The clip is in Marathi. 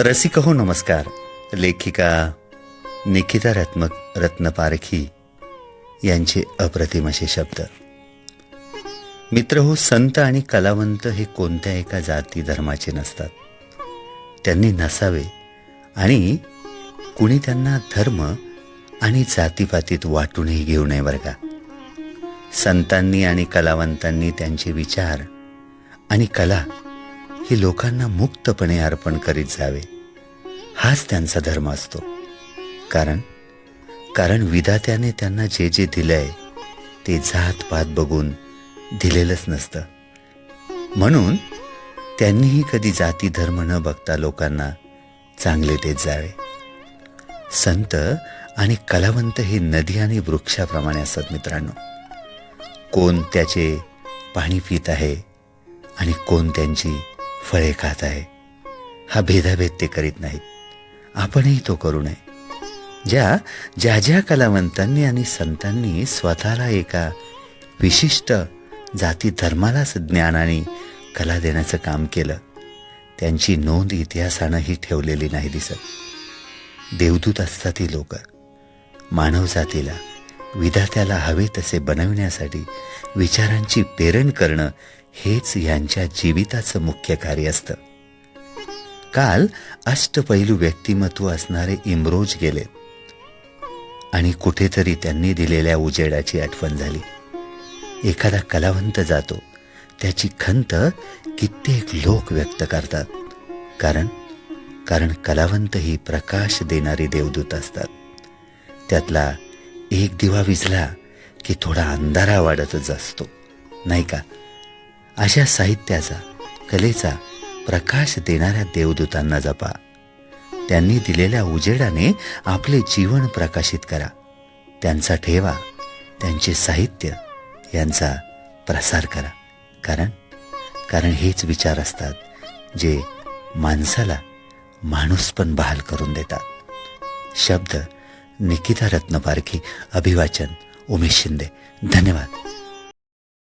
रसिक हो नमस्कार. लेखिका निकिता रत्न रत्नपारखी यांचे अप्रतिम असे शब्द. मित्र हो संत आणि कलावंत हे कोणत्या एका जाती धर्माचे नसतात. त्यांनी नसावे आणि कुणी त्यांना धर्म आणि जातीपातीत वाटूनही घेऊ नये बरं का? संतांनी आणि कलावंतांनी त्यांचे विचार आणि कला हे लोकांना मुक्तपणे अर्पण करीत जावे. हाच त्यांचा धर्म असतो. कारण कारण विधात्याने त्यांना जे जे दिलंय ते जात पात बघून दिलेलंच नसतं. म्हणून त्यांनीही कधी जाती धर्म न बघता लोकांना चांगले देत जावे. संत आणि कलावंत हे नदी आणि वृक्षाप्रमाणे असत मित्रांनो. कोण त्याचे पाणी पित आहे आणि कोण त्यांची फळे खात आहे. हा भेदाभेद ते करीत नाहीत. आपणही तो करू नये. ज्या ज्या ज्या कलावंतांनी आणि संतांनी स्वतःला एका विशिष्ट जाती धर्मालाच ज्ञान आणि कला देण्याचं काम केलं त्यांची नोंद इतिहासानंही ठेवलेली नाही दिसत. देवदूत असतात ही लोक. मानवजातीला विधात्याला हवे तसे बनविण्यासाठी विचारांची प्रेरण करणं हेच यांच्या जीविताचं मुख्य कार्य असतं. काल अष्टपैलू व्यक्तिमत्व असणारे इम्रोज गेले. आणि कुठेतरी त्यांनी दिलेल्या उजेडाची आठवण झाली. एखादा कलावंत जातो. त्याची खंत कित्येक लोक व्यक्त करतात. कारण कारण कलावंत ही प्रकाश देणारी देवदूत असतात. त्यातला एक दिवा विजला की थोडा अंधारा वाढतच असतो. नाही का? अशा साहित्याचा कलेचा प्रकाश देणाऱ्या देवदूतांना जपा. त्यांनी दिलेल्या उजेडाने आपले जीवन प्रकाशित करा. त्यांचा ठेवा त्यांचे साहित्य यांचा प्रसार करा. कारण कारण हेच विचार असतात जे माणसाला माणूस पण बहाल करून देतात. शब्द निकिता रत्नपारखी अभिवाचन उमेश शिंदे. धन्यवाद.